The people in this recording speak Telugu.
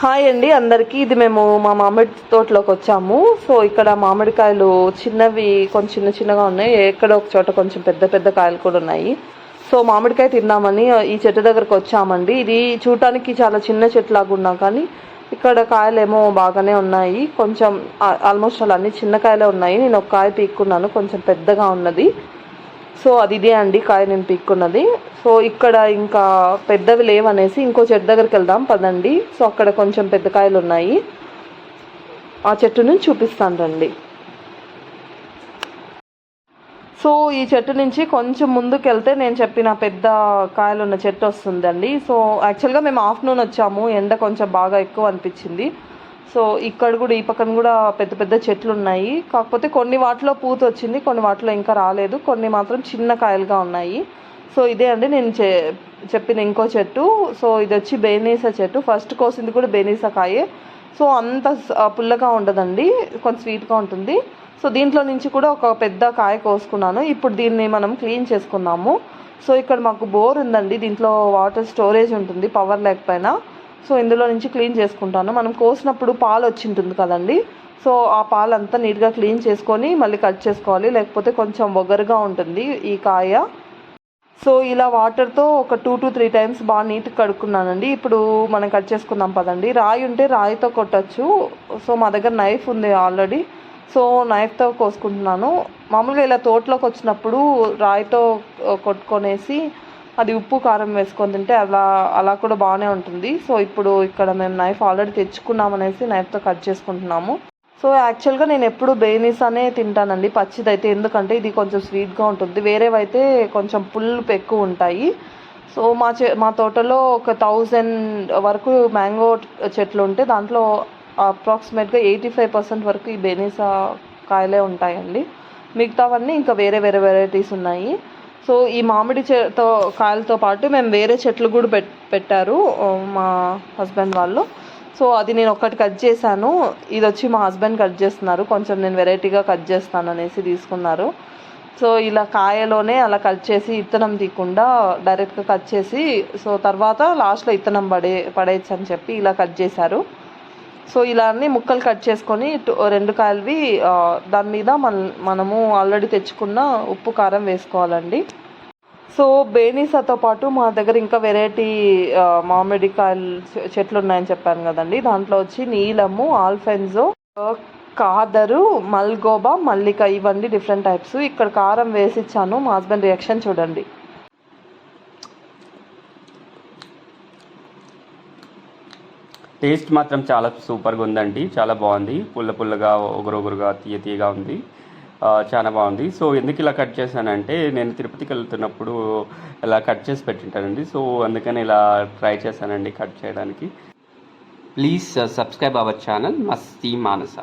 హాయ్ అండి అందరికీ. ఇది మేము మా మామిడి తోటలోకి వచ్చాము. సో ఇక్కడ మామిడికాయలు చిన్నవి కొంచెం చిన్న చిన్నగా ఉన్నాయి. ఎక్కడ ఒక చోట కొంచెం పెద్ద పెద్ద కాయలు కూడా ఉన్నాయి. సో మామిడికాయ తిందామని ఈ చెట్టు దగ్గరకు వచ్చామండి. ఇది చూడటానికి చాలా చిన్న చెట్టు లాగా ఉన్నా కానీ ఇక్కడ కాయలేమో బాగానే ఉన్నాయి. కొంచెం ఆల్మోస్ట్ అలా అన్ని చిన్న కాయలే ఉన్నాయి. నేను ఒక కాయ పీక్కున్నాను. కొంచెం పెద్దగా ఉన్నది. సో అది ఇదే అండి కాయ నేను పీక్కున్నది. సో ఇక్కడ ఇంకా పెద్దవి లేవనేసి ఇంకో చెట్టు దగ్గరికి వెళ్దాం పదండి. సో అక్కడ కొంచెం పెద్ద కాయలు ఉన్నాయి. ఆ చెట్టు నుంచి చూపిస్తాను రండి. సో ఈ చెట్టు నుంచి కొంచెం ముందుకు వెళ్తే నేను చెప్పిన పెద్ద కాయలు ఉన్న చెట్టు వస్తుందండి. సో యాక్చువల్గా మేము ఆఫ్టర్నూన్ వచ్చాము. ఎండ కొంచెం బాగా ఎక్కువ అనిపించింది. సో ఇక్కడ కూడా ఈ పక్కన కూడా పెద్ద పెద్ద చెట్లు ఉన్నాయి. కాకపోతే కొన్ని వాటిలో పూత వచ్చింది కొన్ని వాటిలో ఇంకా రాలేదు. కొన్ని మాత్రం చిన్న కాయలుగా ఉన్నాయి. సో ఇదే అండి నేను చె చెప్పిన ఇంకో చెట్టు. సో ఇది వచ్చి బేనీసా చెట్టు. ఫస్ట్ కోసింది కూడా బేనీసా కాయే. సో అంత పుల్లగా ఉండదండి. కొంచెం స్వీట్గా ఉంటుంది. సో దీంట్లో నుంచి కూడా ఒక పెద్ద కాయ కోసుకున్నాను. ఇప్పుడు దీన్ని మనం క్లీన్ చేసుకుందాము. సో ఇక్కడ మాకు బోర్ ఉందండి. దీంట్లో వాటర్ స్టోరేజ్ ఉంటుంది పవర్ లేకపోయినా. సో ఇందులో నుంచి క్లీన్ చేసుకుంటాను. మనం కోసినప్పుడు పాలు వచ్చి ఉంటుంది కదండి. సో ఆ పాలు అంతా నీట్గా క్లీన్ చేసుకొని మళ్ళీ కట్ చేసుకోవాలి. లేకపోతే కొంచెం ఒగరుగా ఉంటుంది ఈ కాయ. సో ఇలా వాటర్తో ఒక టూ టు త్రీ టైమ్స్ బాగా నీట్గా కడుక్కున్నానండి. ఇప్పుడు మనం కట్ చేసుకుందాం పదండి. రాయి ఉంటే రాయితో కొట్టచ్చు. సో మా దగ్గర నైఫ్ ఉంది ఆల్రెడీ సో నైఫ్తో కోసుకుంటున్నాను. మామూలుగా ఇలా తోటలోకి వచ్చినప్పుడు రాయితో కొట్టుకొనేసి అది ఉప్పు కారం వేసుకొని తింటే అలా అలా కూడా బాగానే ఉంటుంది. సో ఇప్పుడు ఇక్కడ మేము నైఫ్ ఆల్రెడీ తెచ్చుకున్నాం అనేసి నైఫ్తో కట్ చేసుకుంటున్నాము. సో యాక్చువల్గా నేను ఎప్పుడు బేనీస్ అనే తింటానండి. పచ్చిది అయితే ఎందుకంటే ఇది కొంచెం స్వీట్గా ఉంటుంది. వేరేవైతే కొంచెం పులుపు ఎక్కువ ఉంటాయి. సో మా చె మా తోటలో ఒక థౌజండ్ వరకు మ్యాంగో చెట్లు ఉంటే దాంట్లో అప్రాక్సిమేట్గా ఎయిటీ ఫైవ్ పర్సెంట్ వరకు ఈ బెనీసా కాయలే ఉంటాయండి. మిగతావన్నీ ఇంకా వేరే వేరే వెరైటీస్ ఉన్నాయి. సో ఈ మామిడి చెతో కాయలతో పాటు మేము వేరే చెట్లు కూడా పెట్ పెట్టారు మా హస్బెండ్ వాళ్ళు. సో అది నేను ఒక్కటి కట్ చేశాను. ఇది వచ్చి మా హస్బెండ్ కట్ చేస్తున్నారు. కొంచెం నేను వెరైటీగా కట్ చేస్తాను అనేసి తీసుకున్నారు. సో ఇలా కాయలోనే అలా కట్ చేసి ఇత్తనం తీయకుండా డైరెక్ట్గా కట్ చేసి సో తర్వాత లాస్ట్లో ఇత్తనం పడే పడేయచ్చు అని చెప్పి ఇలా కట్ చేశారు. సో ఇలా అన్ని ముక్కలు కట్ చేసుకొని రెండు కాయలవి దాని మీద మన మనము ఆల్రెడీ తెచ్చుకున్న ఉప్పు కారం వేసుకోవాలండి. సో బేనీసాతో పాటు మా దగ్గర ఇంకా వెరైటీ మామిడికాయలు చెట్లు ఉన్నాయని చెప్పాను కదండి. దాంట్లో వచ్చి నీలము ఆల్ఫెన్జో కాదరు మల్గోబా మల్లిక ఇవన్నీ డిఫరెంట్ టైప్స్. ఇక్కడ కారం వేసి ఇచ్చాను మా హస్బెండ్ రియాక్షన్ చూడండి. టేస్ట్ మాత్రం చాలా సూపర్గా ఉందండి. చాలా బాగుంది. పుల్ల పుల్లగా ఒగురొగురుగా తీయ తీయగా ఉంది. చాలా బాగుంది. సో ఎందుకు ఇలా కట్ చేశానంటే నేను తిరుపతికి వెళ్తున్నప్పుడు ఇలా కట్ చేసి పెట్టింటానండి. సో అందుకని ఇలా ట్రై చేశానండి కట్ చేయడానికి. Please subscribe our channel Masti Manasa.